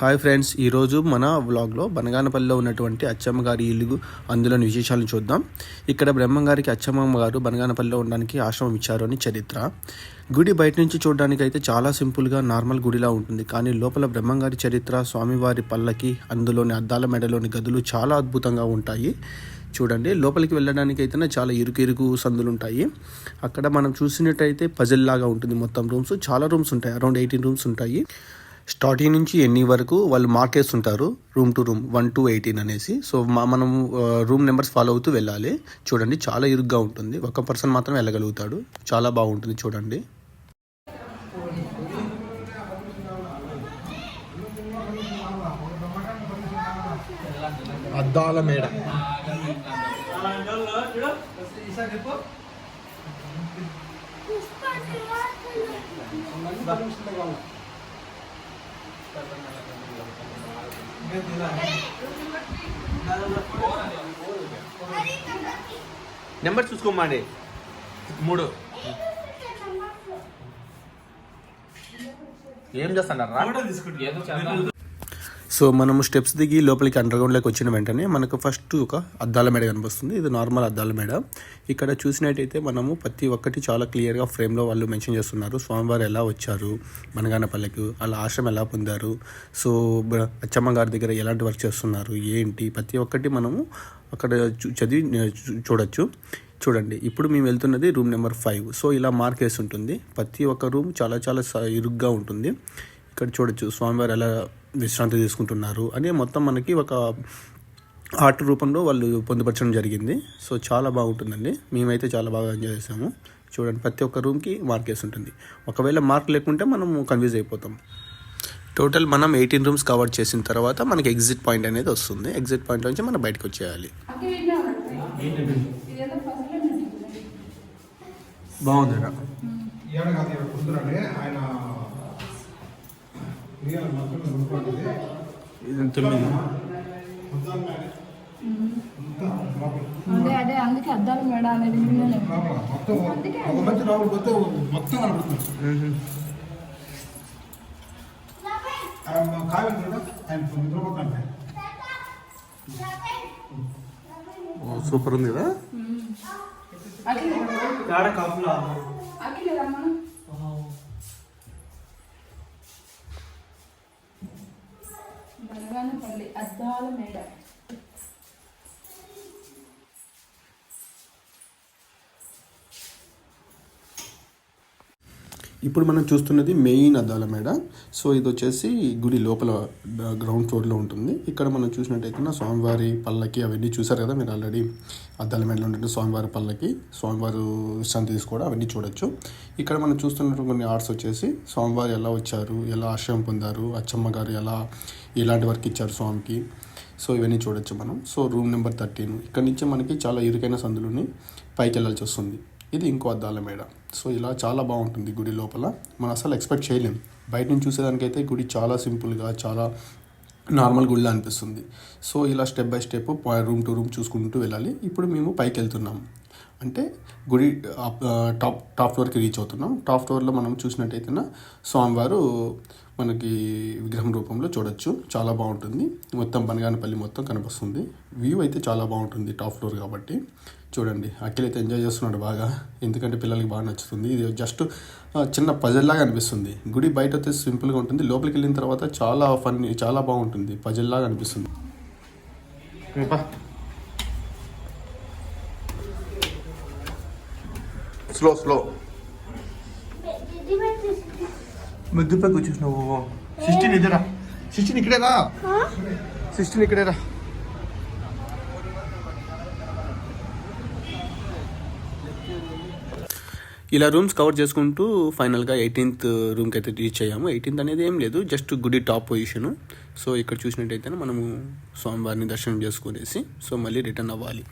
Hi friends ఈరోజు మన వ్లాగ్లో బనగానపల్లిలో ఉన్నటువంటి అచ్చమ్మ గారి ఇల్లు అందులోని విశేషాలను చూద్దాం. ఇక్కడ బ్రహ్మంగారికి అచ్చమ్మ గారు బనగానపల్లిలో ఉండడానికి ఆశ్రమం ఇచ్చారు అని చరిత్ర. గుడి బయట నుంచి చూడడానికి అయితే చాలా సింపుల్గా నార్మల్ గుడిలా ఉంటుంది. కానీ లోపల బ్రహ్మంగారి చరిత్ర స్వామివారి పల్లకి అందులోని అద్దాల మెడలోని గదులు చాలా అద్భుతంగా ఉంటాయి. చూడండి లోపలికి వెళ్ళడానికి అయితేనే చాలా ఇరుకు ఇరుకు సందులు ఉంటాయి అక్కడ మనం చూసినట్టయితే పజిల్ లాగా ఉంటుంది మొత్తం రూమ్స్. చాలా రూమ్స్ ఉంటాయి అరౌండ్ ఎయిటీన్ రూమ్స్ ఉంటాయి. స్టార్టింగ్ నుంచి ఎన్ని వరకు వాళ్ళు మార్కేస్ ఉంటారు room to room one to eighteen అనేసి. సో మా మనం రూమ్ నెంబర్స్ ఫాలో అవుతూ వెళ్ళాలి. చూడండి చాలా ఇరుగ్గా ఉంటుంది. ఒక పర్సన్ మాత్రం వెళ్ళగలుగుతాడు. చాలా బాగుంటుంది చూడండి. అద్దాల మేడ. నెంబర్ చూసుకోమండి. మూడు. ఏం చేస్తున్నారా? సో మనము స్టెప్స్ దిగి లోపలికి అండర్గ్రౌండ్లోకి వచ్చిన వెంటనే మనకు ఫస్ట్ ఒక అద్దాల మేడ కనిపిస్తుంది. ఇది నార్మల్ అద్దాల మేడ. ఇక్కడ చూసినట్టయితే మనము ప్రతి ఒక్కటి చాలా క్లియర్గా ఫ్రేమ్లో వాళ్ళు మెన్షన్ చేస్తున్నారు. స్వామివారు ఎలా వచ్చారు? మనగానపల్లెకు వాళ్ళ ఆశ్రమం ఎలా పొందారు? సో బ- అచ్చమ్మ గారి దగ్గర ఎలాంటి వర్క్ చేస్తున్నారు? ఏంటి? ప్రతి ఒక్కటి మనము అక్కడ చదివి చూడొచ్చు. చూడండి ఇప్పుడు మేము వెళ్తున్నది రూమ్ నెంబర్ ఫైవ్. సో ఇలా మార్క్ వేసి ఉంటుంది. ప్రతి ఒక్క రూమ్ చాలా చాలా ఇరుగ్గా ఉంటుంది. ఇక్కడ చూడొచ్చు. స్వామివారు ఎలా విశ్రాంతి తీసుకుంటున్నారు అని మొత్తం మనకి ఒక ఆర్ట్ రూపంలో వాళ్ళు పొందుపరచడం జరిగింది. సో చాలా బాగుంటుందండి. మేమైతే చాలా బాగా ఎంజాయ్ చేసాము చూడండి ప్రతి ఒక్క రూమ్కి మార్క్ వేసి ఉంటుంది. ఒకవేళ మార్క్ లేకుంటే మనం కన్ఫ్యూజ్ అయిపోతాం. టోటల్ మనం ఎయిటీన్ రూమ్స్ కవర్ చేసిన తర్వాత మనకి ఎగ్జిట్ పాయింట్ అనేది వస్తుంది. ఎగ్జిట్ పాయింట్ నుంచి మనం బయటకు వచ్చేయాలి. బాగుంది ఏడ కాదు ఇక్కడ కుదురండి ఆయన రియల్ మొత్తం రూపాయలు ఇది తొమ్మిది మొత్తం మేడ. అంతా లోపల. అదే అదే అందుకే అద్దాలు మేడ అనేది సూపర్ ఉంది కదా? అఖిల్. అఖిల్ రమ్మను బనగానపల్లి అద్దాల మేడ. ఇప్పుడు మనం చూస్తున్నది మెయిన్ అద్దాల మేడ. సో ఇది వచ్చేసి గుడి లోపల గ్రౌండ్ ఫ్లోర్లో ఉంటుంది. ఇక్కడ మనం చూసినట్టయితే స్వామివారి పల్లకి అవన్నీ చూసారు కదా మీరు ఆల్రెడీ? అద్దాల మేడలో ఉండే స్వామివారి పల్లకి స్వామివారు విశ్రాంతి తీసుకోవడం అవన్నీ చూడొచ్చు. ఇక్కడ మనం చూస్తున్న కొన్ని ఆర్ట్స్ వచ్చేసి స్వామివారు ఎలా వచ్చారు ఎలా ఆశ్రయం పొందారు అచ్చమ్మ గారు ఎలా ఎలాంటి వర్క్ ఇచ్చారు స్వామికి. సో ఇవన్నీ చూడొచ్చు మనం. సో రూమ్ నెంబర్ థర్టీన్ ఇక్కడ నుంచి మనకి చాలా ఇరుకైన సందులని పైకి వెళ్ళాల్సి వస్తుంది. ఇది ఇంకో అద్దాల మేడ. సో ఇలా చాలా బాగుంటుంది గుడి లోపల. మనం అసలు ఎక్స్పెక్ట్ చేయలేం. బయట నుంచి చూసేదానికైతే గుడి చాలా సింపుల్గా చాలా నార్మల్ గుడిలా అనిపిస్తుంది. సో ఇలా step by step room to room చూసుకుంటూ వెళ్ళాలి. ఇప్పుడు మేము పైకి వెళ్తున్నాం. అంటే గుడి టాప్ టాప్ ఫ్లోర్కి రీచ్ అవుతున్నాం. టాప్ ఫ్లోర్లో మనం చూసినట్టయితే స్వామివారు మనకి విగ్రహం రూపంలో చూడొచ్చు. చాలా బాగుంటుంది. మొత్తం బనగానపల్లి మొత్తం కనిపిస్తుంది. వ్యూ అయితే చాలా బాగుంటుంది టాప్ ఫ్లోర్ కాబట్టి. చూడండి అఖిల్ అయితే ఎంజాయ్ చేస్తున్నాడు బాగా. ఎందుకంటే పిల్లలకి బాగా నచ్చుతుంది. ఇది జస్ట్ చిన్న పజల్ లాగా అనిపిస్తుంది. గుడి బయట అయితే సింపుల్గా ఉంటుంది. లోపలికి వెళ్ళిన తర్వాత చాలా ఫన్ చాలా బాగుంటుంది. పజల్ లాగా అనిపిస్తుంది. స్లో స్లో ముద్దుపై కూర్చున్నావు సిస్టీన్ ఇద్దరా. సిస్టీన్ ఇక్కడేరా సిస్టీన్ ఇక్కడేరా ఇలా రూమ్స్ కవర్ చేసుకుంటూ ఫైనల్గా ఎయిటీన్త్ రూమ్కి అయితే రీచ్ అయ్యాము. ఎయిటీన్త్ అనేది ఏం లేదు జస్ట్ గుడి టాప్ పొజిషన్. సో ఇక్కడ చూసినట్టయితే మనము స్వామివారిని దర్శనం చేసుకునేసి సో మళ్ళీ రిటర్న్ అవ్వాలి.